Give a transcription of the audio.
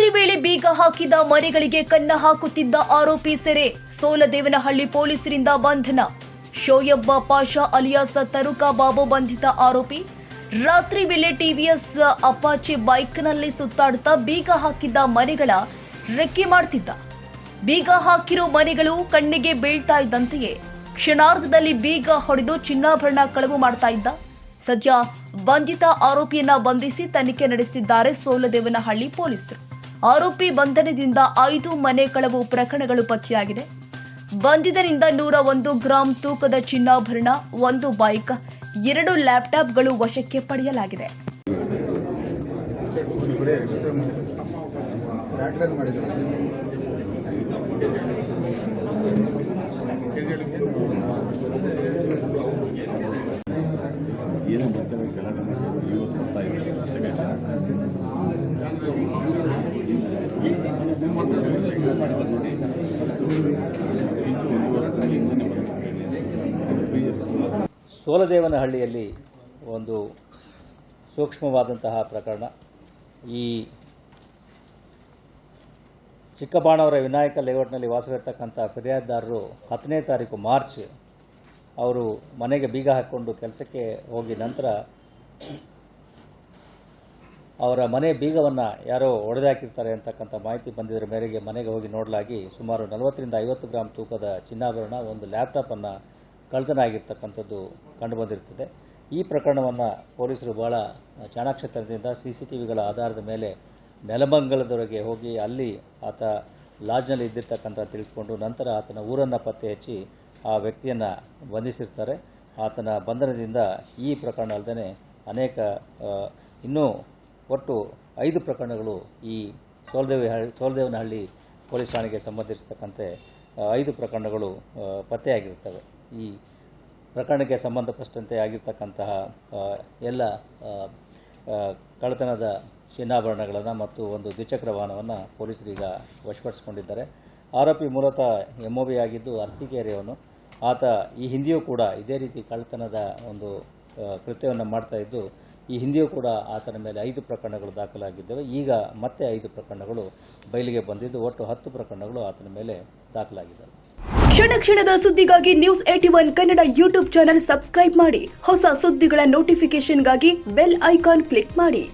ರಾತ್ರಿ ವೇಳೆ ಬೀಗ ಹಾಕಿದ ಮನೆಗಳಿಗೆ ಕನ್ನ ಹಾಕುತ್ತಿದ್ದ ಆರೋಪಿ ಸೆರೆ ಸೋಲದೇವನಹಳ್ಳಿ ಪೊಲೀಸರಿಂದ ಬಂಧನ. ಶೋಯಬ್ಬ ಪಾಷಾ ಅಲಿಯಾಸ್ ತರುಕಾ ಬಾಬು ಬಂಧಿತ ಆರೋಪಿ. ರಾತ್ರಿ ವೇಳೆ ಟಿವಿಎಸ್ ಅಪಾಚೆ ಬೈಕ್ನಲ್ಲಿ ಸುತ್ತಾಡುತ್ತಾ ಬೀಗ ಹಾಕಿದ್ದ ಮನೆಗಳ ರೆಕ್ಕೆ ಮಾಡ್ತಿದ್ದ. ಬೀಗ ಹಾಕಿರೋ ಮನೆಗಳು ಕಣ್ಣಿಗೆ ಬೀಳ್ತಾ ಇದ್ದಂತೆಯೇ ಕ್ಷಣಾರ್ಧದಲ್ಲಿ ಬೀಗ ಹೊಡೆದು ಚಿನ್ನಾಭರಣ ಕಳವು ಮಾಡ್ತಾ ಇದ್ದ. ಸದ್ಯ ಬಂಧಿತ ಆರೋಪಿಯನ್ನ ಬಂಧಿಸಿ ತನಿಖೆ ನಡೆಸುತ್ತಿದ್ದಾರೆ ಸೋಲದೇವನಹಳ್ಳಿ ಪೊಲೀಸರು. ಆರೋಪಿ ಬಂಧನದಿಂದ ಐದು ಮನೆ ಕಳವು ಪ್ರಕರಣಗಳು ಪತ್ತೆಯಾಗಿದೆ. ಬಂಧಿತರಿಂದ ನೂರ ಒಂದು ಗ್ರಾಂ ತೂಕದ ಚಿನ್ನಾಭರಣ, ಒಂದು ಬೈಕ್, ಎರಡು ಲ್ಯಾಪ್ಟಾಪ್ಗಳು ವಶಕ್ಕೆ ಪಡೆಯಲಾಗಿದೆ. ಏನು ಇವತ್ತು ಬರ್ತಾ ಸೋಲದೇವನಹಳ್ಳಿಯಲ್ಲಿ ಒಂದು ಸೂಕ್ಷ್ಮವಾದಂತಹ ಪ್ರಕರಣ. ಈ ಚಿಕ್ಕಬಾಣವರ ವಿನಾಯಕ ಲೇಔಟ್ನಲ್ಲಿ ವಾಸವಿರ್ತಕ್ಕಂಥ ಫಿರ್ಯಾದಿದಾರರು ಹತ್ತನೇ ತಾರೀಕು ಮಾರ್ಚ್ ಅವರು ಮನೆಗೆ ಬೀಗ ಹಾಕ್ಕೊಂಡು ಕೆಲಸಕ್ಕೆ ಹೋಗಿ ನಂತರ ಅವರ ಮನೆ ಬೀಗವನ್ನು ಯಾರೋ ಒಡೆದಾಕಿರ್ತಾರೆ ಅಂತಕ್ಕಂಥ ಮಾಹಿತಿ ಬಂದಿದ್ದರ ಮೇರೆಗೆ ಮನೆಗೆ ಹೋಗಿ ನೋಡಲಾಗಿ ಸುಮಾರು ನಲವತ್ತರಿಂದ ಐವತ್ತು ಗ್ರಾಮ್ ತೂಕದ ಚಿನ್ನಾಭರಣ ಒಂದು ಲ್ಯಾಪ್ಟಾಪನ್ನು ಕಳ್ತನ ಆಗಿರ್ತಕ್ಕಂಥದ್ದು ಕಂಡುಬಂದಿರ್ತದೆ ಈ ಪ್ರಕರಣವನ್ನು ಪೊಲೀಸರು ಬಹಳ ಚಾಣಾಕ್ಷತನದಿಂದ ಸಿ ಸಿ ಟಿ ವಿಗಳ ಆಧಾರದ ಮೇಲೆ ನೆಲಮಂಗಲದೊಳಗೆ ಹೋಗಿ ಅಲ್ಲಿ ಆತ ಲಾಡ್ಜ್ನಲ್ಲಿ ಇದ್ದಿರ್ತಕ್ಕಂಥ ತಿಳಿದುಕೊಂಡು ನಂತರ ಆತನ ಊರನ್ನು ಪತ್ತೆ ಹಚ್ಚಿ ಆ ವ್ಯಕ್ತಿಯನ್ನು ಬಂಧಿಸಿರ್ತಾರೆ. ಆತನ ಬಂಧನದಿಂದ ಈ ಪ್ರಕರಣ ಅಲ್ಲದೆ ಅನೇಕ ಇನ್ನೂ ಒಟ್ಟು ಐದು ಪ್ರಕರಣಗಳು ಈ ಸೋಲದೇವಿ ಸೋಲ್ದೇವನಹಳ್ಳಿ ಪೊಲೀಸ್ ಠಾಣೆಗೆ ಸಂಬಂಧಿಸಿರ್ತಕ್ಕಂತೆ ಐದು ಪ್ರಕರಣಗಳು ಪತ್ತೆಯಾಗಿರ್ತವೆ. ಈ ಪ್ರಕರಣಕ್ಕೆ ಸಂಬಂಧಪಟ್ಟಂತೆ ಆಗಿರ್ತಕ್ಕಂತಹ ಎಲ್ಲ ಕಳ್ಳತನದ ಚಿನ್ನಾಭರಣಗಳನ್ನು ಮತ್ತು ಒಂದು ದ್ವಿಚಕ್ರ ವಾಹನವನ್ನು ಪೊಲೀಸರು ಈಗ ವಶಪಡಿಸಿಕೊಂಡಿದ್ದಾರೆ. ಆರೋಪಿ ಮೂಲತಃ ಎಂ ಒ ಬಿ ಆಗಿದ್ದು ಅರಸೀಕೆರೆಯವನು. ಆತ ಈ ಹಿಂದೆಯೂ ಕೂಡ ಇದೇ ರೀತಿ ಕಳ್ಳತನದ ಒಂದು ಕೃತ್ಯವನ್ನು ಮಾಡ್ತಾ ಇದ್ದು, ಈ ಹಿಂದೆಯೂ ಕೂಡ ಆತನ ಮೇಲೆ ಐದು ಪ್ರಕರಣಗಳು ದಾಖಲಾಗಿದ್ದವು. ಈಗ ಮತ್ತೆ ಐದು ಪ್ರಕರಣಗಳು ಬಯಲಿಗೆ ಬಂದಿದ್ದು, ಒಟ್ಟು ಹತ್ತು ಪ್ರಕರಣಗಳು ಆತನ ಮೇಲೆ ದಾಖಲಾಗಿದ್ದಾವೆ. ಕ್ಷಣ ಕ್ಷಣದ ಸುದ್ದಿಗಾಗಿ news AT one Kannada YouTube channel subscribe ಮಾಡಿ. ಹೊಸ ಸುದ್ದಿಗಳ ನೋಟಿಫಿಕೇಶನ್ಗಾಗಿ ಬೆಲ್ ಐಕಾನ್ ಕ್ಲಿಕ್ ಮಾಡಿ.